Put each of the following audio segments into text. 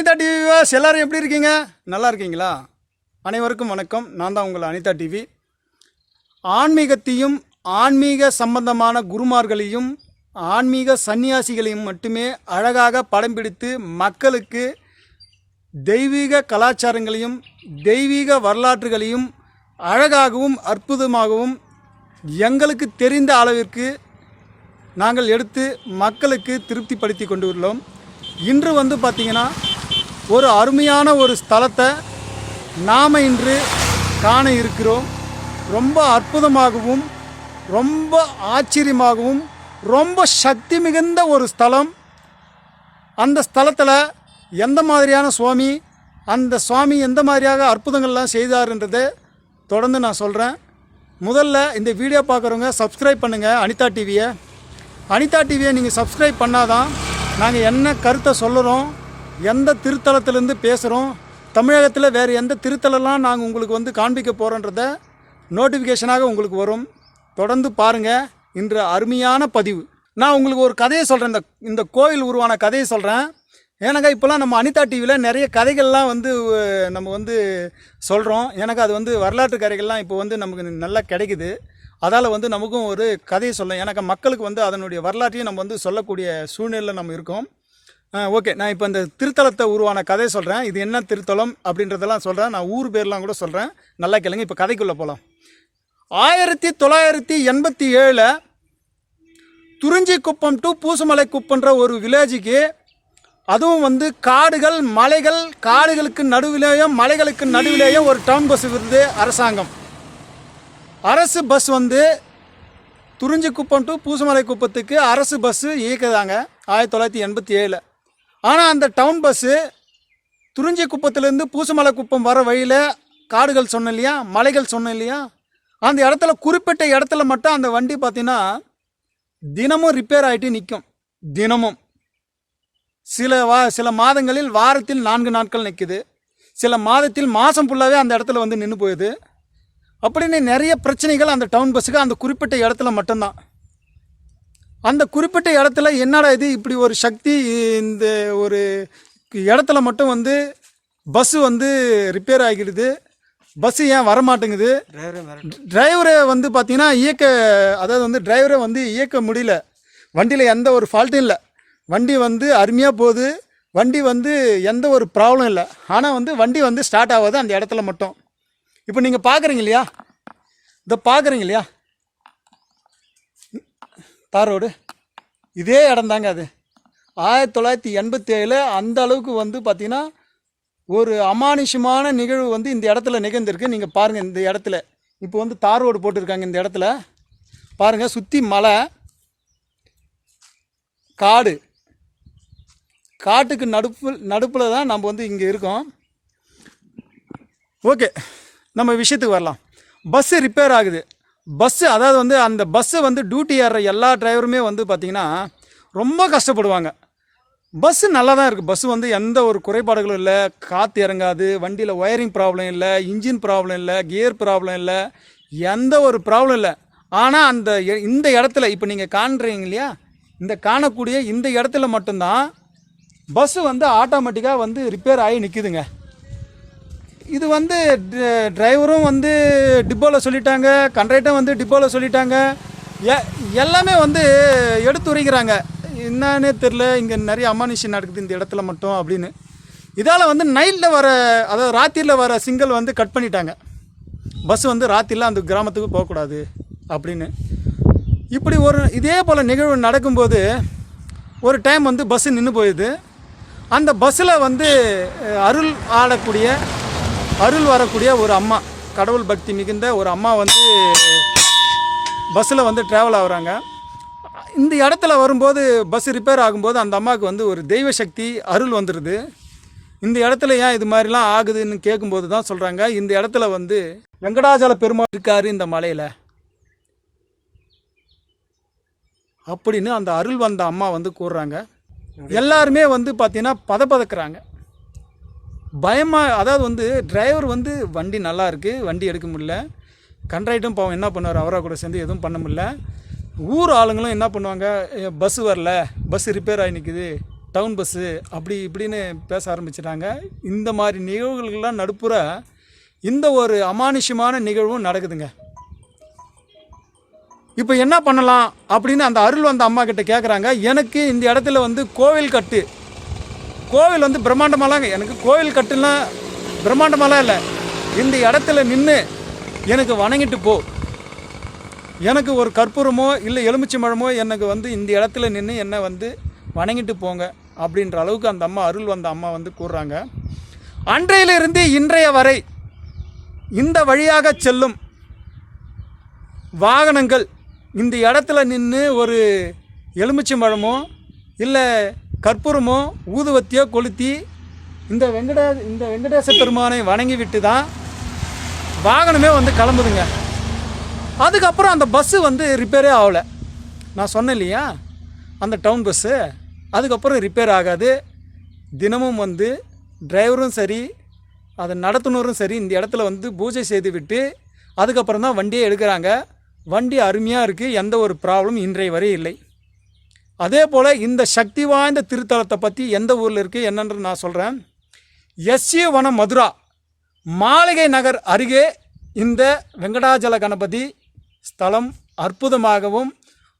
Anitha TV was எல்லோரும் எப்படி இருக்கீங்க? நல்லா இருக்கீங்களா? அனைவருக்கும் வணக்கம். நான் தான் உங்கள் அனிதா டிவி ஆன்மீகத்தையும் ஆன்மீக சம்பந்தமான குருமார்களையும் ஆன்மீக சன்னியாசிகளையும் மட்டுமே அழகாக படம் பிடித்து மக்களுக்கு தெய்வீக கலாச்சாரங்களையும் தெய்வீக வரலாற்றுகளையும் அழகாகவும் அற்புதமாகவும் எங்களுக்கு தெரிந்த அளவிற்கு நாங்கள் எடுத்து மக்களுக்கு திருப்திப்படுத்தி கொண்டு உள்ளோம் இன்று வந்து பார்த்திங்கன்னா ஒரு அருமையான ஒரு ஸ்தலத்தை நாம் இன்று காண இருக்கிறோம். ரொம்ப அற்புதமாகவும் ரொம்ப ஆச்சரியமாகவும் ரொம்ப சக்தி மிகுந்த ஒரு ஸ்தலம். அந்த ஸ்தலத்தில் எந்த மாதிரியான சுவாமி அந்த சுவாமி எந்த மாதிரியாக அற்புதங்கள்லாம் செய்தார்ன்றதை தொடர்ந்து நான் சொல்கிறேன் முதல்ல இந்த வீடியோ பார்க்குறவங்க சப்ஸ்கிரைப் பண்ணுங்கள் அனிதா டிவியை அனிதா டிவியை நீங்கள் சப்ஸ்கிரைப் பண்ணாதான் நாங்கள் என்ன கருத்தை சொல்லுறோம் எந்த திருத்தலத்திலேருந்து பேசுகிறோம் தமிழகத்தில் வேறு எந்த திருத்தலம்லாம் நாங்கள் உங்களுக்கு வந்து காண்பிக்க போகிறோன்றத நோட்டிஃபிகேஷனாக உங்களுக்கு வரும். தொடர்ந்து பாருங்கள் இன்று அருமையான பதிவு. நான் உங்களுக்கு ஒரு கதையை சொல்கிறேன் இந்த இந்த கோயில் உருவான கதையை சொல்கிறேன் ஏன்னாக்கா இப்போலாம் நம்ம அனிதா டிவியில் நிறைய கதைகள்லாம் வந்து நம்ம வந்து சொல்கிறோம் எனக்கு அது வந்து வரலாற்று கதைகள்லாம் இப்போ வந்து நமக்கு நல்லா கிடைக்குது. அதால் வந்து நமக்கும் ஒரு கதையை சொல்ல எனக்கு மக்களுக்கு வந்து அதனுடைய வரலாற்றையும் நம்ம வந்து சொல்லக்கூடிய சூழ்நிலையில் நம்ம இருக்கோம். ஓகே. நான் இப்போ இந்த திருத்தலத்தை உருவான கதை சொல்கிறேன் இது என்ன திருத்தலம் அப்படின்றதெல்லாம் சொல்கிறேன் நான் ஊர் பேர்லாம் கூட சொல்கிறேன் நல்லா கேளுங்க. இப்போ கதைக்குள்ளே போகலாம் ஆயிரத்தி தொள்ளாயிரத்தி எண்பத்தி ஏழில் துறிஞ்சிக்குப்பம் டு பூசமலை குப்பன்ற ஒரு வில்லேஜுக்கு அதுவும் வந்து காடுகள் மலைகள் காடுகளுக்கு நடுவிலேயும் மலைகளுக்கு நடுவிலேயும் ஒரு டவுன் பஸ் வருது அரசாங்கம். அரசு பஸ் வந்து துறிஞ்சிக்குப்பம் டு பூசமலை குப்பத்துக்கு அரசு பஸ்ஸு இயக்குதாங்க. ஆயிரத்தி தொள்ளாயிரத்தி எண்பத்தி ஏழில் ஆனால் அந்த டவுன் பஸ்ஸு துறிஞ்சி குப்பத்துலேருந்து பூசமலை குப்பம் வர வழியில் காடுகள் சொன்னேன் இல்லையா? மலைகள் சொன்னேன் இல்லையா? அந்த இடத்துல குறிப்பிட்ட இடத்துல மட்டும் அந்த வண்டி பார்த்தீங்கன்னா தினமும் ரிப்பேர் ஆகிட்டு நிற்கும் தினமும். சில வா சில மாதங்களில் வாரத்தில் நான்கு நாட்கள் நிற்குது சில மாதத்தில் மாதம் ஃபுல்லாகவே அந்த இடத்துல வந்து நின்று போயிடுது அப்படின்னு நிறைய பிரச்சனைகள் அந்த டவுன் பஸ்ஸுக்கு அந்த குறிப்பிட்ட இடத்துல மட்டும்தான். அந்த குறிப்பிட்ட இடத்துல என்னடா இது இப்படி ஒரு சக்தி இந்த ஒரு இடத்துல மட்டும் வந்து பஸ்ஸு வந்து ரிப்பேர் ஆகிடுது. பஸ்ஸு ஏன் வரமாட்டேங்குது? டிரைவரை வந்து பார்த்தீங்கன்னா இயக்க அதாவது வந்து டிரைவரை வந்து இயக்க முடியல. வண்டியில் எந்த ஒரு ஃபால்ட்டும் இல்லை. வண்டி வந்து அருமையாக போகுது. வண்டி வந்து எந்த ஒரு ப்ராப்ளம் இல்லை. ஆனால் வந்து வண்டி வந்து ஸ்டார்ட் ஆகாது அந்த இடத்துல மட்டும். இப்போ நீங்கள் பார்க்குறீங்க இல்லையா? இதை பார்க்குறீங்க இல்லையா? தார் ரோடு. இதே இடம் தாங்க அது. ஆயிரத்தி தொள்ளாயிரத்தி எண்பத்தி ஏழில் அந்த அளவுக்கு வந்து பார்த்திங்கன்னா ஒரு அமானுஷமான நிகழ்வு வந்து இந்த இடத்துல நிகழ்ந்திருக்கு. நீங்கள் பாருங்கள் இந்த இடத்துல. இப்போ வந்து தார் ரோடு போட்டிருக்காங்க இந்த இடத்துல. பாருங்கள் சுற்றி மலை காடு. காட்டுக்கு நடுப்பு நடுப்பில் தான் நம்ம வந்து இங்கே இருக்கோம். ஓகே நம்ம விஷயத்துக்கு வரலாம். பஸ்ஸு ரிப்பேர் ஆகுது. பஸ்ஸு அதாவது வந்து அந்த பஸ்ஸை வந்து டியூட்டி ஏறுற எல்லா டிரைவருமே வந்து பார்த்திங்கன்னா ரொம்ப கஷ்டப்படுவாங்க. பஸ்ஸு நல்லா தான் இருக்குது பஸ்ஸு வந்து எந்த ஒரு குறைபாடுகளும் இல்லை. காற்று இறங்காது. வண்டியில் ஒயரிங் ப்ராப்ளம் இல்லை. இன்ஜின் ப்ராப்ளம் இல்லை. கியர் ப்ராப்ளம் இல்லை. எந்த ஒரு ப்ராப்ளம் இல்லை. ஆனால் அந்த இந்த இடத்துல இப்போ நீங்கள் காண்றீங்க இல்லையா? இந்த காணக்கூடிய இந்த இடத்துல மட்டும்தான் பஸ்ஸு வந்து ஆட்டோமேட்டிக்காக வந்து ரிப்பேர் ஆகி நிற்குதுங்க இது வந்து டிரைவரும் வந்து டிப்போவில் சொல்லிட்டாங்க கண்ட்ரைட்டும் வந்து டிப்போவில் சொல்லிட்டாங்க. எ எல்லாமே வந்து எடுத்துரைக்கிறாங்க என்னன்னே தெரில இங்கே நிறைய அமானுஷம் நடக்குது இந்த இடத்துல மட்டும் அப்படின்னு. இதால் வந்து நைட்டில் வர அதாவது ராத்திரியில் வர சிங்கிள் வந்து கட் பண்ணிட்டாங்க. பஸ் வந்து ராத்திரியில் அந்த கிராமத்துக்கு போகக்கூடாது அப்படின்னு. இப்படி ஒரு இதே போல் நிகழ்வு நடக்கும்போது ஒரு டைம் வந்து பஸ்ஸு நின்று போயிடுது. அந்த பஸ்ஸில் வந்து அருள் ஆடக்கூடிய அருள் வரக்கூடிய ஒரு அம்மா கடவுள் பக்தி மிகுந்த ஒரு அம்மா வந்து பஸ்ஸில் வந்து ட்ராவல் ஆகுறாங்க. இந்த இடத்துல வரும்போது பஸ் ரிப்பேர் ஆகும்போது அந்த அம்மாவுக்கு வந்து ஒரு தெய்வ சக்தி அருள் வந்துடுது இந்த இடத்துல ஏன் இது மாதிரிலாம் ஆகுதுன்னு கேட்கும்போது தான் சொல்கிறாங்க இந்த இடத்துல வந்து வெங்கடாஜல பெருமாள் இருக்காரு இந்த மலையில். அப்படின்னு அந்த அருள் வந்த அம்மா வந்து கூறுறாங்க. எல்லாருமே வந்து பார்த்தீங்கன்னா பதப்பதக்குறாங்க. பயமாக அதாவது வந்து டிரைவர் வந்து வண்டி நல்லா இருக்குது வண்டி எடுக்க முடியல. கண்ட்ரைட்டும் பாவம் என்ன பண்ணுவார்? அவராக கூட சேர்ந்து எதுவும் பண்ண முடியல. ஊர் ஆளுங்களும் என்ன பண்ணுவாங்க? பஸ்ஸு வரல பஸ் ரிப்பேர் ஆகி நிற்குது டவுன் பஸ்ஸு அப்படி இப்படின்னு பேச ஆரம்பிச்சிட்டாங்க. இந்த மாதிரி நிகழ்வுகள்லாம் நடுப்புற இந்த ஒரு அமானுஷ்யமான நிகழ்வும் நடக்குதுங்க. இப்போ என்ன பண்ணலாம்? அப்படின்னு அந்த அருள் வந்த அம்மா கிட்ட கேட்குறாங்க எனக்கு இந்த இடத்துல வந்து கோவில் கட்டு. கோவில் வந்து பிரம்மாண்டமாலாம் எனக்கு கோவில் கட்டுலாம் பிரம்மாண்டமாலாம் இல்லை. இந்த இடத்துல நின்று எனக்கு வணங்கிட்டு போ. எனக்கு ஒரு கற்பூரமோ இல்லை எலுமிச்சை மழமோ எனக்கு வந்து இந்த இடத்துல நின்று என்னை வந்து வணங்கிட்டு போங்க அப்படின்ற அளவுக்கு அந்த அம்மா அருள் வந்த அம்மா வந்து கூறுறாங்க. அன்றையிலிருந்து இன்றைய வரை இந்த வழியாக செல்லும் வாகனங்கள் இந்த இடத்துல நின்று ஒரு எலுமிச்சை மழமோ இல்லை கற்பூரமோ ஊதுவத்தியோ கொளுத்தி இந்த வெங்கட இந்த வெங்கடேச பெருமானை வணங்கி விட்டு தான் வாகனமே வந்து கிளம்புதுங்க. அதுக்கப்புறம் அந்த பஸ்ஸு வந்து ரிப்பேரே ஆகலை. நான் சொன்னேன் இல்லையா? அந்த டவுன் பஸ்ஸு அதுக்கப்புறம் ரிப்பேர் ஆகாது. தினமும் வந்து டிரைவரும் சரி அதை நடத்துனரும் சரி இந்த இடத்துல வந்து பூஜை செய்து விட்டு அதுக்கப்புறம் தான் வண்டியை எடுக்கிறாங்க. வண்டி அருமையாக இருக்குது எந்த ஒரு ப்ராப்ளம் இன்றைய வரை இல்லை. அதே போல் இந்த சக்தி வாய்ந்த திருத்தலத்தை பற்றி எந்த ஊரில் இருக்குது என்னன்னு நான் சொல்கிறேன் எஸ்ஏ வனம் மதுரா மாளிகை நகர் அருகே இந்த வெங்கடாஜல கணபதி ஸ்தலம் அற்புதமாகவும்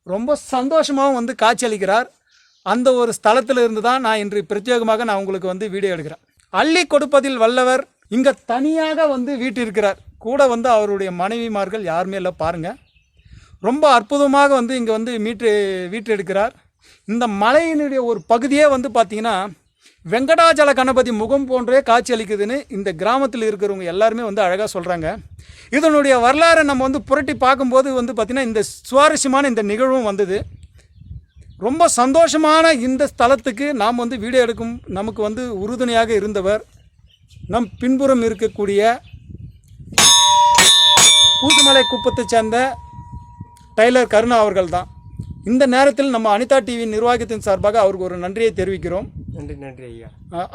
ரொம்ப சந்தோஷமாகவும் வந்து காட்சியளிக்கிறார். அந்த ஒரு ஸ்தலத்தில் இருந்து தான் நான் இன்று பிரத்யேகமாக நான் உங்களுக்கு வந்து வீடியோ எடுக்கிறேன். அள்ளி கொடுப்பதில் வல்லவர் இங்கே தனியாக வந்து வீட்டிருக்கிறார். கூட வந்து அவருடைய மனைவிமார்கள் யாருமே இல்லை பாருங்கள் ரொம்ப அற்புதமாக வந்து இங்கே வந்து மீட்டு வீட்டு எடுக்கிறார். இந்த மலையினுடைய ஒரு பகுதியே வந்து பார்த்திங்கன்னா வெங்கடாஜல கணபதி முகம் போன்றே காட்சி அளிக்குதுன்னு இந்த கிராமத்தில் இருக்கிறவங்க எல்லாருமே வந்து அழகாக சொல்கிறாங்க இதனுடைய வரலாறை நம்ம வந்து புரட்டி பார்க்கும்போது வந்து பார்த்திங்கன்னா இந்த சுவாரஸ்யமான இந்த நிகழ்வும் வந்தது. ரொம்ப சந்தோஷமான இந்த ஸ்தலத்துக்கு நாம் வந்து வீடியோ எடுக்கும் நமக்கு வந்து உறுதுணையாக இருந்தவர் நம் பின்புறம் இருக்கக்கூடிய பூசுமலை குப்பத்தை சேர்ந்த டைலர் கருணா அவர்கள் தான் இந்த நேரத்தில் நம்ம அனிதா டிவி நிர்வாகத்தின் சார்பாக அவருக்கு ஒரு நன்றியை தெரிவிக்கிறோம். நன்றி நன்றி ஐயா.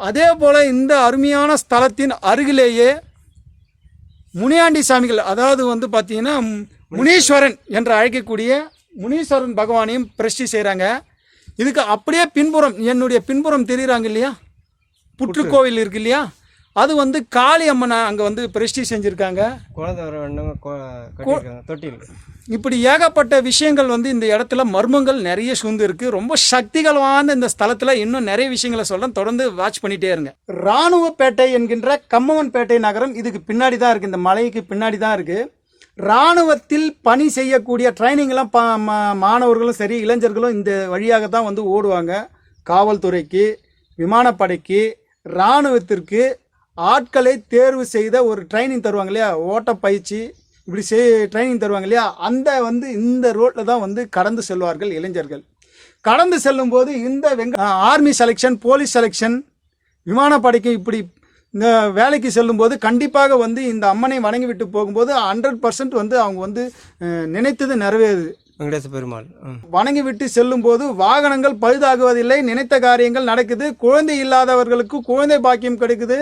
அதே போல் இந்த அருமையான ஸ்தலத்தின் அருகிலேயே முனியாண்டி சாமிகள் அதாவது வந்து பார்த்தீங்கன்னா முனீஸ்வரன் என்று அழைக்கக்கூடிய முனீஸ்வரன் பகவானையும் பிரஷ்டி செய்கிறாங்க இதுக்கு அப்படியே பின்புறம் என்னுடைய பின்புறம் தெரியுறாங்க இல்லையா? புற்றுக்கோவில் இருக்கு இல்லையா? அது வந்து காளி அம்மனை அங்கே வந்து பிரஷ்டி செஞ்சுருக்காங்க. தொட்டில் இப்படி ஏகப்பட்ட விஷயங்கள் வந்து இந்த இடத்துல மர்மங்கள் நிறைய சூழ்ந்து இருக்கு. ரொம்ப சக்திகள் வாய்ந்த இந்த ஸ்தலத்துல இன்னும் நிறைய விஷயங்களை சொல்றேன். தொடர்ந்து வாட்ச் பண்ணிட்டே இருங்க. ராணுவப்பேட்டை என்கின்ற கம்மவன்பேட்டை நகரம் இதுக்கு பின்னாடி தான் இருக்கு. இந்த மலைக்கு பின்னாடி தான் இருக்கு. ராணுவத்தில் பணி செய்யக்கூடிய ட்ரைனிங்லாம் பா மாணவர்களும் சரி இளைஞர்களும் இந்த வழியாக தான் வந்து ஓடுவாங்க. காவல்துறைக்கு விமானப்படைக்கு இராணுவத்திற்கு ஆட்களை தேர்வு செய்த ஒரு ட்ரைனிங் தருவாங்க இல்லையா? ஓட்ட பயிற்சி இப்படி செய் ட்ரைனிங் தருவாங்க இல்லையா? அந்த வந்து இந்த ரோட்டில் தான் வந்து கடந்து செல்வார்கள் இளைஞர்கள். கடந்து செல்லும்போது இந்த வெங்க ஆர்மி செலெக்ஷன் போலீஸ் செலெக்ஷன் விமானப்படைக்கு இப்படி இந்த வேலைக்கு செல்லும்போது கண்டிப்பாக வந்து இந்த அம்மனை வணங்கி விட்டு போகும்போது ஹண்ட்ரட் பர்சன்ட் வந்து அவங்க வந்து நினைத்தது நிறைவேறுது வெங்கடேச பெருமாள். வணங்கி விட்டு செல்லும்போது வாகனங்கள் பழுதாகுவதில்லை நினைத்த காரியங்கள் நடக்குது குழந்தை இல்லாதவர்களுக்கு குழந்தை பாக்கியம் கிடைக்குது.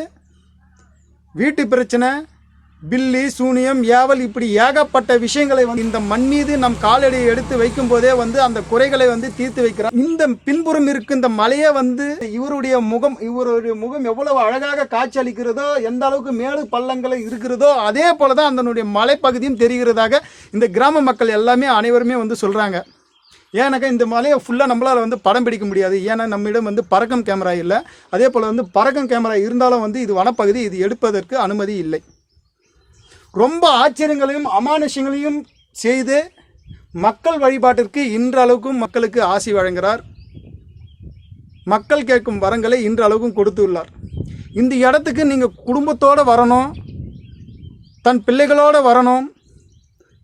வீட்டு பிரச்சனை பில்லி சூனியம் ஏவல் இப்படி ஏகப்பட்ட விஷயங்களை வந்து இந்த மண் மீது நம் காலடியை எடுத்து வைக்கும் போதே வந்து அந்த குறைகளை வந்து தீர்த்து வைக்கிறார். இந்த பின்புறம் இருக்கு இந்த மலையே வந்து இவருடைய முகம் இவருடைய முகம் எவ்வளவு அழகாக காட்சி அளிக்கிறதோ எந்த அளவுக்கு மேடு பள்ளங்களை இருக்கிறதோ அதே போலதான் அதனுடைய மலைப்பகுதியும் தெரிகிறதாக இந்த கிராம மக்கள் எல்லாமே அனைவருமே வந்து சொல்றாங்க. ஏன்னாக்கா இந்த மலையை ஃபுல்லாக நம்மளால் வந்து படம் பிடிக்க முடியாது. ஏன்னா நம்மிடம் வந்து பறக்கும் கேமரா இல்லை. அதே போல் வந்து பறக்கும் கேமரா இருந்தாலும் வந்து இது வனப்பகுதி இது எடுப்பதற்கு அனுமதி இல்லை. ரொம்ப ஆச்சரியங்களையும் அமானுஷங்களையும் செய்து மக்கள் வழிபாட்டிற்கு இன்றளவுக்கும் மக்களுக்கு ஆசி வழங்குகிறார். மக்கள் கேட்கும் வரங்களை இன்றளவுக்கும் கொடுத்துள்ளார். இந்த இடத்துக்கு நீங்கள் குடும்பத்தோடு வரணும் தன் பிள்ளைகளோடு வரணும்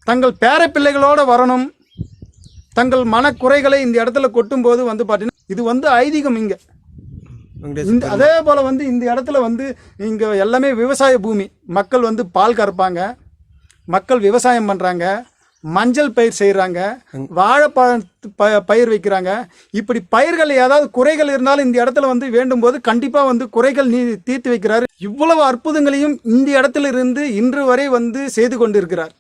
தங்கள் பேர பிள்ளைகளோடு வரணும் தங்கள் மனக்குறைகளை இந்த இடத்துல கொட்டும்போது வந்து பார்த்தீங்கன்னா இது வந்து ஐதீகம் இங்கே. இந்த அதே போல் வந்து இந்த இடத்துல வந்து இங்கே எல்லாமே விவசாய பூமி. மக்கள் வந்து பால் கறப்பாங்க. மக்கள் விவசாயம் பண்ணுறாங்க மஞ்சள் பயிர் செய்கிறாங்க வாழைப்பழம் ப பயிர் வைக்கிறாங்க. இப்படி பயிர்கள் ஏதாவது குறைகள் இருந்தாலும் இந்த இடத்துல வந்து வேண்டும் போது கண்டிப்பாக வந்து குறைகள் நீ தீர்த்து வைக்கிறார். இவ்வளவு அற்புதங்களையும் இந்த இடத்துல இருந்து இன்று வரை வந்து செய்து கொண்டிருக்கிறார்.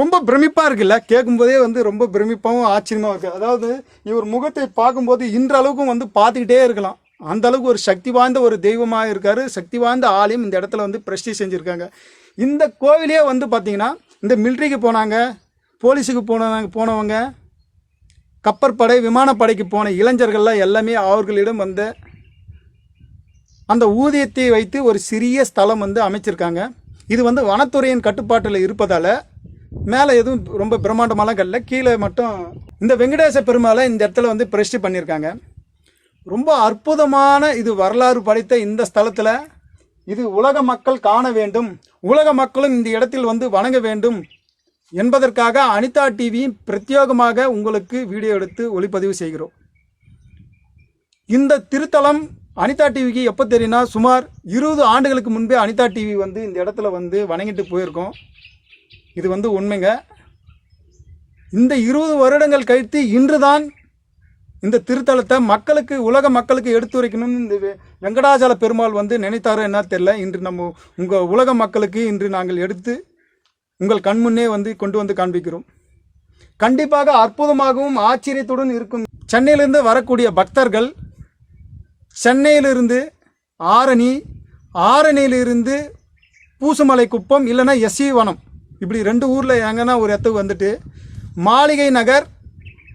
ரொம்ப பிரமிப்பாக இருக்குல்ல? கேட்கும்போதே வந்து ரொம்ப பிரமிப்பாகவும் ஆச்சரியமாக இருக்குது அதாவது இவர் முகத்தை பார்க்கும்போது இன்ற அளவுக்கும் வந்து பார்த்துக்கிட்டே இருக்கலாம். அந்த அளவுக்கு ஒரு சக்தி வாய்ந்த ஒரு தெய்வமாக இருக்கார். சக்தி வாய்ந்த ஆலயம் இந்த இடத்துல வந்து பிரஷ்டி செஞ்சுருக்காங்க. இந்த கோவிலே வந்து பார்த்திங்கன்னா இந்த மிலிட்ரிக்கு போனாங்க போலீஸுக்கு போனவங்க போனவங்க கப்பற்படை விமானப்படைக்கு போன இளைஞர்கள்லாம் எல்லாமே அவர்களிடம் வந்த அந்த ஊதியத்தை வைத்து ஒரு சிறிய ஸ்தலம் வந்து அமைச்சிருக்காங்க. இது வந்து வனத்துறையின் கட்டுப்பாட்டில் இருப்பதால் மேலே எதுவும் ரொம்ப பிரம்மாண்டமாலாம் கல்ல கீழே மட்டும் இந்த வெங்கடேச பெருமாளை இந்த இடத்துல வந்து பிரஷ்டி பண்ணியிருக்காங்க. ரொம்ப அற்புதமான இது வரலாறு படைத்த இந்த ஸ்தலத்தில் இது உலக மக்கள் காண வேண்டும் உலக மக்களும் இந்த இடத்தில் வந்து வணங்க வேண்டும் என்பதற்காக அனிதா டிவியும் பிரத்யேகமாக உங்களுக்கு வீடியோ எடுத்து ஒளிப்பதிவு செய்கிறோம். இந்த திருத்தலம் அனிதா டிவிக்கு எப்போ தெரியும்னா சுமார் இருபது ஆண்டுகளுக்கு முன்பே அனிதா டிவி வந்து இந்த இடத்துல வந்து வணங்கிட்டு போயிருக்கோம். இது வந்து உண்மைங்க. இந்த இருபது வருடங்கள் கழித்து இன்றுதான் இந்த திருத்தலத்தை மக்களுக்கு உலக மக்களுக்கு எடுத்துரைக்கணும்னு இந்த வெ- வெங்கடாச்சல பெருமாள் வந்து நினைத்தாரோ என்ன தெரியல. இன்று நம்ம உங்கள் உலக மக்களுக்கு இன்று நாங்கள் எடுத்து உங்கள் கண்முன்னே வந்து கொண்டு வந்து காண்பிக்கிறோம். கண்டிப்பாக அற்புதமாகவும் ஆச்சரியத்துடன் இருக்கும். சென்னையிலிருந்து வரக்கூடிய பக்தர்கள் சென்னையிலிருந்து ஆரணி ஆரணியிலிருந்து பூசுமலை குப்பம் இல்லைன்னா எஸ்இ வனம். இப்படி ரெண்டு ஊரில் எங்கன்னா ஒரு இடத்துக்கு வந்துட்டு மாளிகை நகர்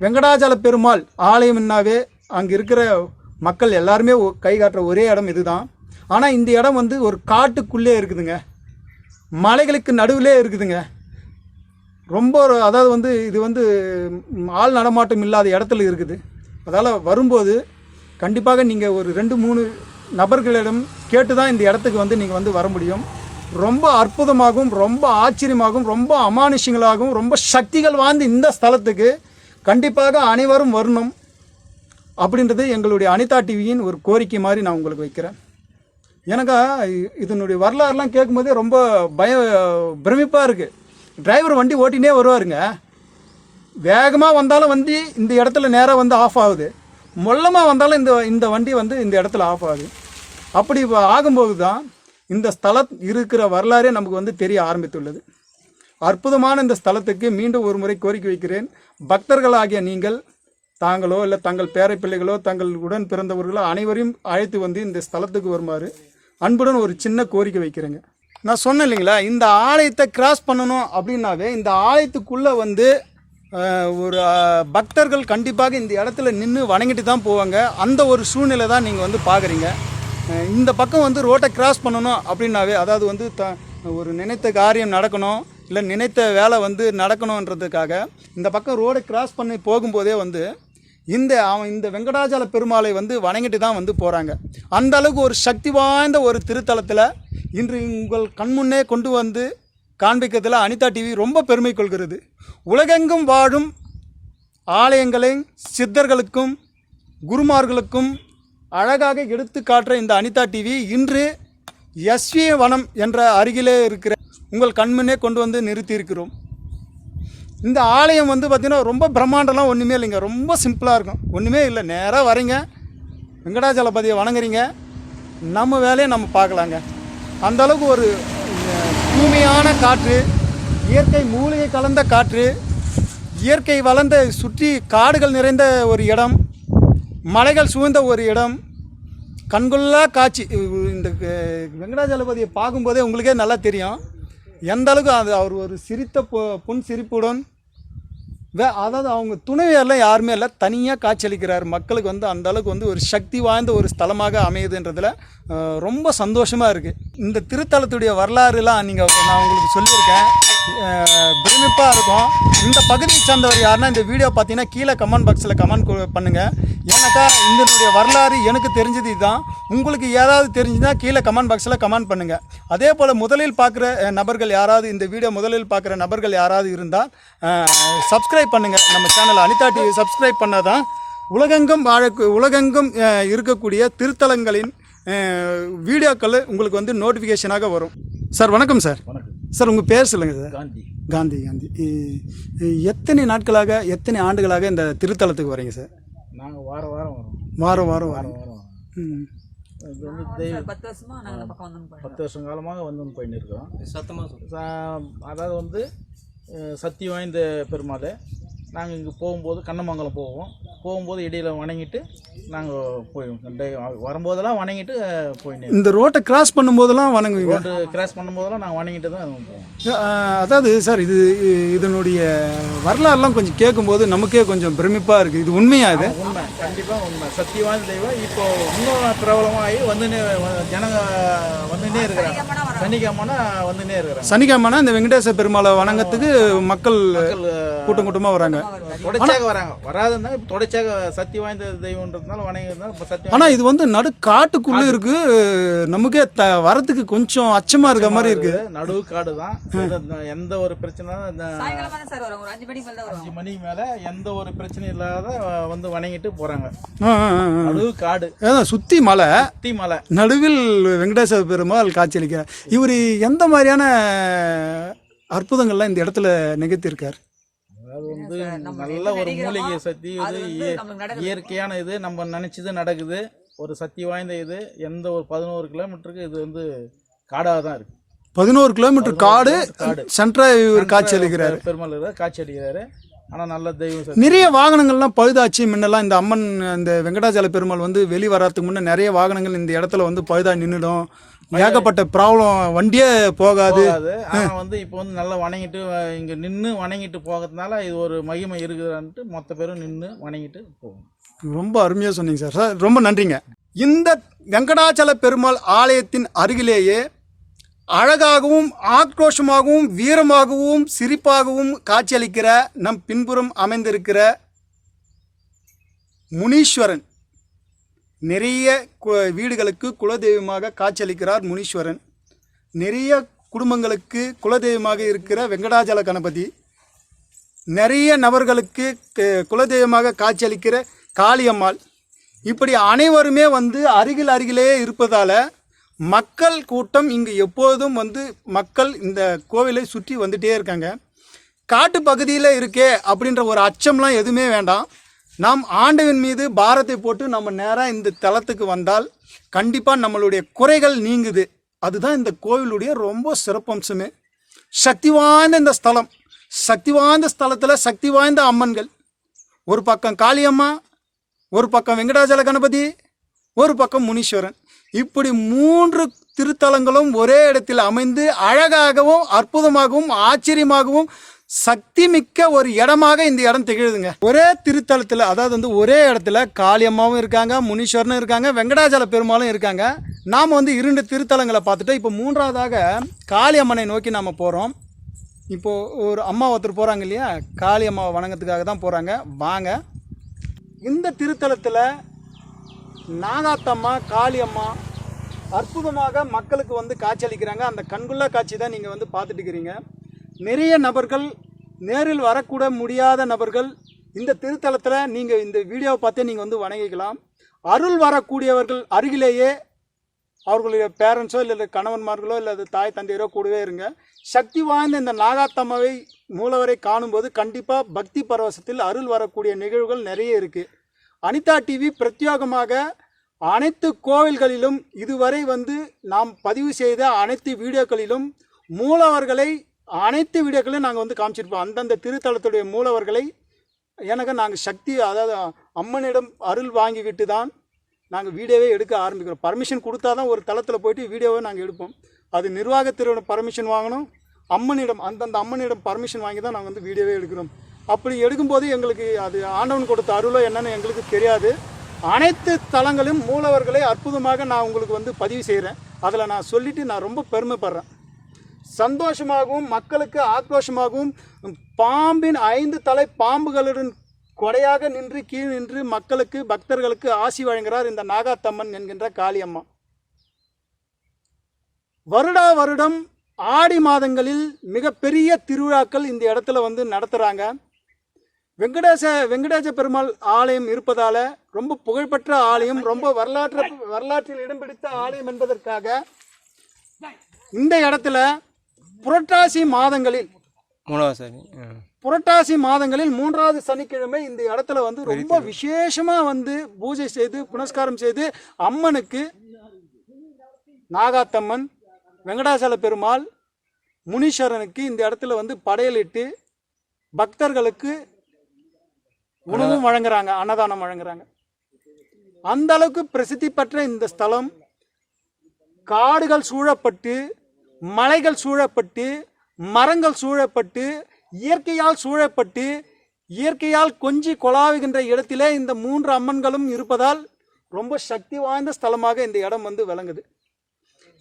வெங்கடாச்சல பெருமாள் ஆலயம்னாவே அங்கே இருக்கிற மக்கள் எல்லாருமே கை காட்டுற ஒரே இடம் இதுதான். ஆனால் இந்த இடம் வந்து ஒரு காட்டுக்குள்ளே இருக்குதுங்க. மலைகளுக்கு நடுவிலே இருக்குதுங்க. ரொம்ப அதாவது வந்து இது வந்து ஆள் நடமாட்டம் இல்லாத இடத்துல இருக்குது. அதால் வரும்போது கண்டிப்பாக நீங்கள் ஒரு ரெண்டு மூணு நபர்களிடம் கேட்டு தான் இந்த இடத்துக்கு வந்து நீங்கள் வந்து வர முடியும். ரொம்ப அற்புதமாகவும் ரொம்ப ஆச்சரியமாகவும் ரொம்ப அமானுஷங்களாகவும் ரொம்ப சக்திகள் வாய்ந்த இந்த ஸ்தலத்துக்கு கண்டிப்பாக அனைவரும் வரணும் அப்படின்றது எங்களுடைய அனிதா டிவியின் ஒரு கோரிக்கை மாதிரி நான் உங்களுக்கு வைக்கிறேன். எனக்கா இதனுடைய வரலாறுலாம் கேட்கும்போதே ரொம்ப பய பிரமிப்பாக இருக்குது டிரைவர் வண்டி ஓட்டினே வருவாருங்க. வேகமாக வந்தாலும் வண்டி இந்த இடத்துல நேராக வந்து ஆஃப் ஆகுது. மொல்லமாக வந்தாலும் இந்த இந்த வண்டி வந்து இந்த இடத்துல ஆஃப் ஆகுது. அப்படி ஆகும்போது தான் இந்த ஸ்தலம் இருக்கிற வரலாறே நமக்கு வந்து தெரிய ஆரம்பித்துள்ளது. அற்புதமான இந்த ஸ்தலத்துக்கு மீண்டும் ஒரு முறை கோரிக்கை வைக்கிறேன். பக்தர்களாகிய நீங்கள் தாங்களோ இல்லை தங்கள் பேரப்பிள்ளைகளோ தங்கள் உடன் பிறந்தவர்களோ அனைவரையும் அழைத்து வந்து இந்த ஸ்தலத்துக்கு வருமாறு அன்புடன் ஒரு சின்ன கோரிக்கை வைக்கிறேங்க. நான் சொன்னேன் இல்லைங்களா இந்த ஆலயத்தை கிராஸ் பண்ணணும் அப்படின்னாவே இந்த ஆலயத்துக்குள்ளே வந்து ஒரு பக்தர்கள் கண்டிப்பாக இந்த இடத்துல நின்று வணங்கிட்டு தான் போவாங்க. அந்த ஒரு சூழ்நிலை தான் நீங்கள் வந்து பார்க்குறீங்க. இந்த பக்கம் வந்து ரோட்டை கிராஸ் பண்ணணும் அப்படின்னாவே அதாவது வந்து த ஒரு நினைத்த காரியம் நடக்கணும் இல்லை நினைத்த வேலை வந்து நடக்கணுன்றதுக்காக இந்த பக்கம் ரோடை கிராஸ் பண்ணி போகும்போதே வந்து இந்த அவன் இந்த வெங்கடாஜல பெருமாளை வந்து வணங்கிட்டு தான் வந்து போகிறாங்க அந்த அளவுக்கு ஒரு சக்தி வாய்ந்த ஒரு திருத்தலத்தில் இன்று உங்கள் கண்முன்னே கொண்டு வந்து காண்பிக்கிறதுல அனிதா டிவி ரொம்ப பெருமை கொள்கிறது. உலகெங்கும் வாழும் ஆலயங்களை சித்தர்களுக்கும் குருமார்களுக்கும் அழகாக எடுத்து காட்டுற இந்த அனிதா டிவி இன்று எஸ்வி வனம் என்ற அருகிலே இருக்கிற உங்கள் கண்முன்னே கொண்டு வந்து நிறுத்தி இருக்கிறோம் இந்த ஆலயம் வந்து பார்த்திங்கன்னா ரொம்ப பிரம்மாண்டம்லாம் ஒன்றுமே இல்லைங்க. ரொம்ப சிம்பிளாக இருக்கும். ஒன்றுமே இல்லை. நேராக வரீங்க. வெங்கடாச்சலபதியை வணங்குறீங்க. நம்ம வேலையை நம்ம பார்க்கலாங்க. அந்தளவுக்கு ஒரு தூய்மையான காற்று இயற்கை மூலிகை கலந்த காற்று இயற்கை வளர்ந்த சுற்றி காடுகள் நிறைந்த ஒரு இடம். மலைகள் சூழ்ந்த ஒரு இடம். கண்கொள்ளா காட்சி இந்த வெங்கடாஜலபதியை பார்க்கும்போதே உங்களுக்கே நல்லா தெரியும். எந்த அளவுக்கு அது அவர் ஒரு சிரித்த புன் சிரிப்புடன் வே அதாவது அவங்க துணைவியர்லாம் யாருமே இல்லை தனியாக காட்சியளிக்கிறார். மக்களுக்கு வந்து அந்த அளவுக்கு வந்து ஒரு சக்தி வாய்ந்த ஒரு ஸ்தலமாக அமையுதுன்றதில் ரொம்ப சந்தோஷமாக இருக்குது இந்த திருத்தலத்துடைய வரலாறுலாம் நீங்கள் நான் உங்களுக்கு சொல்லியிருக்கேன். பிரமிப்பாக இருக்கும். இந்த பகுதியை சேர்ந்தவர் யாருன்னா இந்த வீடியோ பார்த்தீங்கன்னா கீழே கமெண்ட் பாக்ஸில் கமெண்ட் பண்ணுங்கள் ஏன்னாக்கா இதனுடைய வரலாறு எனக்கு தெரிஞ்சது இதுதான். உங்களுக்கு ஏதாவது தெரிஞ்சுதுன்னா கீழே கமெண்ட் பாக்ஸில் கமெண்ட் பண்ணுங்கள் அதே போல் முதலில் பார்க்குற நபர்கள் யாராவது இந்த வீடியோ முதலில் பார்க்குற நபர்கள் யாராவது இருந்தால் சப்ஸ்கிரைப் பண்ணுங்கள் நம்ம சேனல் அனிதா டிவி சப்ஸ்கிரைப் பண்ணாதான் உலகெங்கும் வாழ உலகெங்கும் இருக்கக்கூடிய திருத்தலங்களின் வீடியோக்கள் உங்களுக்கு வந்து நோட்டிஃபிகேஷனாக வரும். சார் வணக்கம் சார். வணக்கம். சார் உங்கள் பேர் சொல்லுங்கள் சார். காந்தி. காந்தி காந்தி. எத்தனை நாட்களாக எத்தனை ஆண்டுகளாக இந்த திருத்தலத்துக்கு வரீங்க சார்? நாங்கள் வாரம் வாரம். வரோம் வாரம் வாரம். வாரம் வாரம் பத்து வருஷமா காலமாக வந்து போயின்னு இருக்கோம். சத்தமாக அதாவது வந்து சக்தி வாய்ந்த பெருமாள். நாங்கள் இங்கே போகும்போது கண்ணமங்கலம் போவோம். போகும்போது இடையில வணங்கிட்டு நாங்கள் போயிடுவோம். வரும்போதெல்லாம் வணங்கிட்டு போயிட்டே இந்த ரோட்டை கிராஸ் பண்ணும்போதெல்லாம் வணங்குவீங்க? ரோடு கிராஸ் பண்ணும்போதெல்லாம் நாங்கள் வணங்கிட்டு தான் போவோம். அதாவது சார் இது இதனுடைய வரலாறுலாம் கொஞ்சம் கேட்கும்போது நமக்கே கொஞ்சம் பிரமிப்பாக இருக்குது இது உண்மையா இது? உண்மை. கண்டிப்பாக உண்மை. சக்தி வாய்ந்த தெய்வம். இப்போ இன்னும் பிரபலமாகி வந்துனே வ- ஜனங்க வந்துனே இருக்கிறாங்க. சனிக்கிழமைனா வந்துனே இருக்கிறாங்க. சனிக்கிழமைனா இந்த வெங்கடேச பெருமாளை வணங்கத்துக்கு மக்கள் மக்கள் கூட்டம் கூட்டமாக வராங்க. தொடர்ச்சியாக வராங்க. வராதுன்னா இப்போ தொடர்ச்சியாக சக்தி வாய்ந்த தெய்வம்ன்றதுனால வணங்கிருந்தாலும் இப்போ சக்தி ஆனால் இது வந்து நடு காட்டுக்குள்ளே இருக்கு. நமக்கே த வரத்துக்கு கொஞ்சம் அச்சமாக இருக்க மாதிரி இருக்கு. நடுவு காடு தான் எந்த- ஒரு பிரச்சனை இந்த சாயங்காலமா தான் சார் வரும் ஒரு அஞ்சு மணிக்கு மேல தான் வரும் அஞ்சு மணிக்கு மேலே எந்த ஒரு பிரச்சனையும் இல்லாத வந்து வணங்கிட்டு போகிறாங்க. நடுவு காடு அதான் சுற்றி மலை. சுத்தி மலை. நடுவில் வெங்கடேச பெருமாள் காட்சியளிக்கிறார். இவர் எந்த மாதிரியான அற்புதங்கள்லாம் இந்த இடத்துல நிகழ்த்தியிருக்கார்? அது வந்து நல்ல ஒரு மூலிகை சக்தி இது. இயற்கையான இது நம்ம நினைச்சது நடக்குது. ஒரு சக்தி வாய்ந்த இது எந்த ஒரு பதினோரு கிலோமீட்டருக்கு இது வந்து காடாக தான் இருக்கு. பதினோரு கிலோமீட்டர் காடு காடு. சென்ட்ராக இவர் காட்சியளிக்கிறார் பெருமாள் இருக்கிறார், காட்சி அளிக்கிறாரு. ஆனா நல்ல தெய்வம் நிறைய வாகனங்கள்லாம் பழுதாச்சு. முன்னெல்லாம் இந்த அம்மன் இந்த வெங்கடாச்சல பெருமாள் வந்து வெளி வராதுக்கு முன்னே நிறைய வாகனங்கள் இந்த இடத்துல வந்து பழுதா நின்றுடும் ஏகப்பட்ட ப்ராப்ளம் வண்டியே போகாது. போகாது. ஆனா வந்து இப்போ வந்து நல்லா வணங்கிட்டு இங்க நின்று வணங்கிட்டு போகிறதுனால இது ஒரு மகிமை இருக்குதான்ட்டு மொத்த பேரும் நின்று வணங்கிட்டு போகும் ரொம்ப அருமையாக சொன்னீங்க சார். சார் ரொம்ப நன்றிங்க. இந்த வெங்கடாச்சல பெருமாள் ஆலயத்தின் அருகிலேயே அழகாகவும் ஆக்ரோஷமாகவும் வீரமாகவும் சிரிப்பாகவும் காட்சியளிக்கிற நம் பின்புறம் அமைந்திருக்கிற முனீஸ்வரன். நிறைய கு- வீடுகளுக்கு குலதெய்வமாக காட்சியளிக்கிறார் முனீஸ்வரன். நிறைய குடும்பங்களுக்கு குலதெய்வமாக இருக்கிற வெங்கடாஜல கணபதி. நிறைய நபர்களுக்கு குலதெய்வமாக காட்சியளிக்கிற காளியம்மாள். இப்படி அனைவருமே வந்து அருகில் அருகிலே இருப்பதால் மக்கள் கூட்டம் இங்கு எப்போதும் வந்து மக்கள் இந்த கோவிலை சுற்றி வந்துட்டே இருக்காங்க. காட்டு பகுதியில் இருக்கே அப்படின்ற ஒரு அச்சம்லாம் எதுவுமே வேண்டாம். நாம் ஆண்டவன் மீது பாரத்தை போட்டு நம்ம நேராக இந்த தலத்துக்கு வந்தால் கண்டிப்பாக நம்மளுடைய குறைகள் நீங்குது. அதுதான் இந்த கோவிலுடைய ரொம்ப சிறப்பம்சமே. சக்தி வாய்ந்த இந்த ஸ்தலம் சக்தி வாய்ந்த ஸ்தலத்தில் சக்தி வாய்ந்த அம்மன்கள். ஒரு பக்கம் காளியம்மா ஒரு பக்கம் வெங்கடாஜல கணபதி ஒரு பக்கம் முனீஸ்வரன். இப்படி மூன்று திருத்தலங்களும் ஒரே இடத்தில் அமைந்து அழகாகவும் அற்புதமாகவும் ஆச்சரியமாகவும் சக்தி மிக்க ஒரு இடமாக இந்த இடம் திகழுதுங்க. ஒரே திருத்தலத்தில் அதாவது வந்து ஒரே இடத்துல காளியம்மாவும் இருக்காங்க முனீஸ்வரனும் இருக்காங்க வெங்கடாச்சல பெருமாளும் இருக்காங்க. நாம் வந்து இரண்டு திருத்தலங்களை பார்த்துட்டு இப்போ மூன்றாவதாக காளியம்மனை நோக்கி நாம் போகிறோம் இப்போது ஒரு அம்மா ஒருத்தர் போகிறாங்க இல்லையா? காளியம்மாவை வணங்கத்துக்காக தான் போகிறாங்க வாங்க. இந்த திருத்தலத்தில் நாகாத்தம்மா காளியம்மா அற்புதமாக மக்களுக்கு வந்து காட்சி அளிக்கிறாங்க. அந்த கண்குள்ளா காட்சி தான் நீங்கள் வந்து பார்த்துட்டு இருக்கிறீங்க. நிறைய நபர்கள் நேரில் வரக்கூட முடியாத நபர்கள் இந்த திருத்தலத்தில் நீங்கள் இந்த வீடியோவை பார்த்தே நீங்கள் வந்து வணங்கிக்கலாம். அருள் வரக்கூடியவர்கள் அருகிலேயே அவர்களுடைய பேரண்ட்ஸோ இல்லை கணவன்மார்களோ இல்லை தாய் தந்தையரோ கூடவே இருங்க. சக்தி வாய்ந்த இந்த நாகாத்தம்மாவை மூலவரை காணும்போது கண்டிப்பாக பக்தி பரவசத்தில் அருள் வரக்கூடிய நிகழ்வுகள் நிறைய இருக்குது அனிதா டிவி பிரத்யேகமாக அனைத்து கோவில்களிலும் இதுவரை வந்து நாம் பதிவு செய்த அனைத்து வீடியோக்களிலும் மூலவர்களை அனைத்து வீடியோக்களையும் நாங்கள் வந்து காமிச்சிருப்போம். அந்தந்த திருத்தலத்துடைய மூலவர்களை எனக்கு நாங்கள் சக்தி அதாவது அம்மனிடம் அருள் வாங்கிக்கிட்டு தான் நாங்கள் வீடியோவே எடுக்க ஆரம்பிக்கிறோம். பர்மிஷன் கொடுத்தா தான் ஒரு தளத்தில் போயிட்டு வீடியோவை நாங்கள் எடுப்போம். அது நிர்வாகத்தினோட பர்மிஷன் வாங்கணும். அம்மனிடம் அந்தந்த அம்மனிடம் பர்மிஷன் வாங்கி தான் நாங்கள் வந்து வீடியோவே எடுக்கிறோம். அப்படி எடுக்கும்போது எங்களுக்கு அது ஆண்டவன் கொடுத்த அருளோ என்னன்னு எங்களுக்கு தெரியாது. அனைத்து தலங்களும் மூலவர்களை அற்புதமாக நான் உங்களுக்கு வந்து பதிவு செய்கிறேன் அதில் நான் சொல்லிட்டு நான் ரொம்ப பெருமைப்படுறேன். சந்தோஷமாகவும் மக்களுக்கு ஆக்ரோஷமாகவும் பாம்பின் ஐந்து தலை பாம்புகளுடன் கொடையாக நின்று கீழ் நின்று மக்களுக்கு பக்தர்களுக்கு ஆசி வழங்குகிறார் இந்த நாகாத்தம்மன் என்கின்ற காளியம்மா. வருடா வருடம் ஆடி மாதங்களில் மிகப்பெரிய திருவிழாக்கள் இந்த இடத்துல வந்து நடத்துகிறாங்க வெங்கடேச வெங்கடேச பெருமாள் ஆலயம் இருப்பதால் ரொம்ப புகழ்பெற்ற ஆலயம் ரொம்ப வரலாற்று வரலாற்றில் இடம் பிடித்த ஆலயம் என்பதற்காக இந்த இடத்துல புரட்டாசி மாதங்களில் மூணாவது புரட்டாசி மாதங்களில் மூன்றாவது சனிக்கிழமை இந்த இடத்துல வந்து ரொம்ப விசேஷமா வந்து பூஜை செய்து புனஸ்காரம் செய்து அம்மனுக்கு நாகாத்தம்மன் வெங்கடாசல பெருமாள் முனீஸ்வரனுக்கு இந்த இடத்துல வந்து படையலிட்டு பக்தர்களுக்கு உணவும் வழங்குறாங்க அன்னதானம் வழங்குறாங்க. அந்த அளவுக்கு பிரசித்தி பெற்ற இந்த ஸ்தலம் காடுகள் சூழப்பட்டு மலைகள் சூழப்பட்டு மரங்கள் சூழப்பட்டு இயற்கையால் சூழப்பட்டு இயற்கையால் கொஞ்சி கொலாவுகின்ற இடத்திலே இந்த மூன்று அம்மன்களும் இருப்பதால் ரொம்ப சக்தி வாய்ந்த ஸ்தலமாக இந்த இடம் வந்து விளங்குது.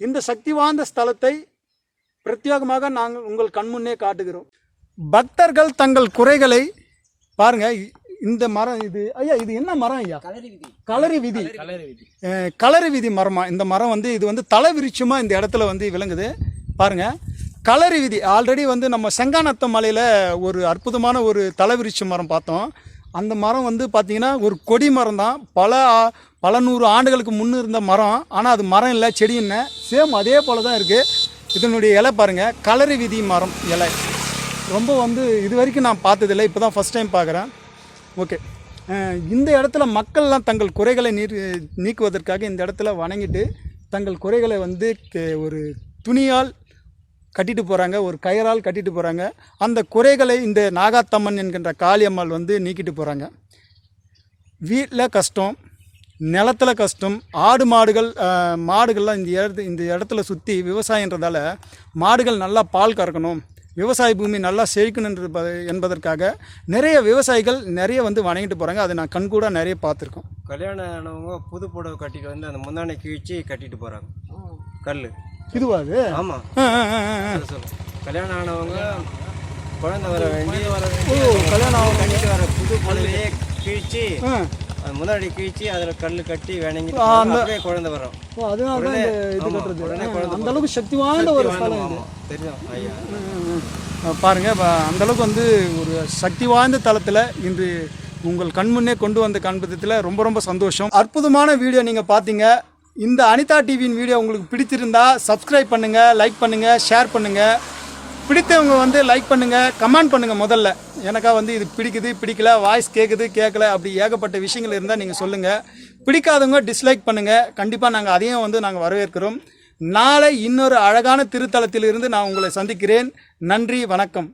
இந்த சக்தி வாய்ந்த ஸ்தலத்தை பிரத்யேகமாக நாங்கள் உங்கள் கண்முன்னே காட்டுகிறோம். பக்தர்கள் தங்கள் குறைகளை பாருங்கள் இந்த மரம் இது. ஐயா இது என்ன மரம் ஐயா? களரி விதி. களரி விதி. மரமா? இந்த மரம் வந்து இது வந்து தலை விருட்சமாக இந்த இடத்துல வந்து விளங்குது. பாருங்க. களரி விதி. ஆல்ரெடி வந்து நம்ம செங்கானத்த மலையில் ஒரு அற்புதமான ஒரு தலை விருட்ச மரம் பார்த்தோம். அந்த மரம் வந்து பார்த்திங்கன்னா ஒரு கொடி மரம் தான் பல ஆ- பல நூறு ஆண்டுகளுக்கு முன்னே இருந்த மரம். ஆனால் அது மரம் இல்லை செடின்னு சேம் அதே போல தான் இருக்குது இதனுடைய இலை பாருங்கள் களரி விதி மரம் இலை. ரொம்ப வந்து இது வரைக்கும் நான் பார்த்ததில்லை. இப்போ தான் ஃபஸ்ட் டைம் பார்க்குறேன். ஓகே. இந்த இடத்துல மக்கள்லாம் தங்கள் குறைகளை நீர் நீக்குவதற்காக இந்த இடத்துல வணங்கிட்டு தங்கள் குறைகளை வந்து ஒரு துணியால் கட்டிட்டு போகிறாங்க ஒரு கயரால் கட்டிட்டு போகிறாங்க அந்த குறைகளை இந்த நாகாத்தம்மன் என்கின்ற காளியம்மாள் வந்து நீக்கிட்டு போகிறாங்க வீட்டில் கஷ்டம் நிலத்துல கஷ்டம் ஆடு மாடுகள் மாடுகள்லாம் இந்த இடத்து இந்த இடத்துல சுற்றி விவசாயன்றதால மாடுகள் நல்லா பால் கறக்கணும். விவசாய பூமி நல்லா செழிக்கணுன்ற என்பதற்காக நிறைய விவசாயிகள் நிறைய வந்து வணங்கிட்டு போகிறாங்க அதை நான் கண்கூட நிறைய பார்த்துருக்கோம். கல்யாணம் ஆனவங்க புது புடவை கட்டிட்டு வந்து அந்த முந்தானை கிழிச்சு கட்டிட்டு போகிறாங்க கல் இதுவா அது? ஆமாம் கல்யாணம் ஆனவங்க குழந்தை வர வேண்டி வர ஓ கல்யாணம் ஆகும் வர புது புடவையே கிழிச்சு முன்னாடி கிழிச்சு அதில் கல் கட்டி அந்த- அப்படியே குழந்தை வரும். ஓ, அதனால தான் இந்த இது ஆமா, கட்டுறது. உடனே ஆ, குழந்தை அந்த அளவுக்கு சக்தி வாய்ந்த ஒரு ஸ்தலம் இது. ஆமாம் தெரியும் ஐயா. பாருங்க அந்த அளவுக்கு வந்து ஒரு சக்தி வாய்ந்த தளத்தில் இன்று உங்கள் கண்முன்னே கொண்டு வந்து காண்பதில் ரொம்ப ரொம்ப சந்தோஷம். அற்புதமான வீடியோ நீங்கள் பார்த்தீங்க இந்த அனிதா டிவியின் வீடியோ உங்களுக்கு பிடிச்சிருந்தா சப்ஸ்கிரைப் பண்ணுங்கள் லைக் பண்ணுங்கள் ஷேர் பண்ணுங்கள் பிடித்தவங்க வந்து லைக் பண்ணுங்கள் கமெண்ட் பண்ணுங்கள் முதல்ல. எனக்கா வந்து இது பிடிக்குது பிடிக்கல வாய்ஸ் கேட்குது கேட்கல அப்படி ஏகப்பட்ட விஷயங்கள் இருந்தால் நீங்கள் சொல்லுங்கள் பிடிக்காதவங்க டிஸ்லைக் பண்ணுங்கள் கண்டிப்பாக நாங்கள் அதையும் வந்து நாங்கள் வரவேற்கிறோம். நாளை இன்னொரு அழகான திருத்தலத்திலிருந்து நான் உங்களை சந்திக்கிறேன். நன்றி வணக்கம்.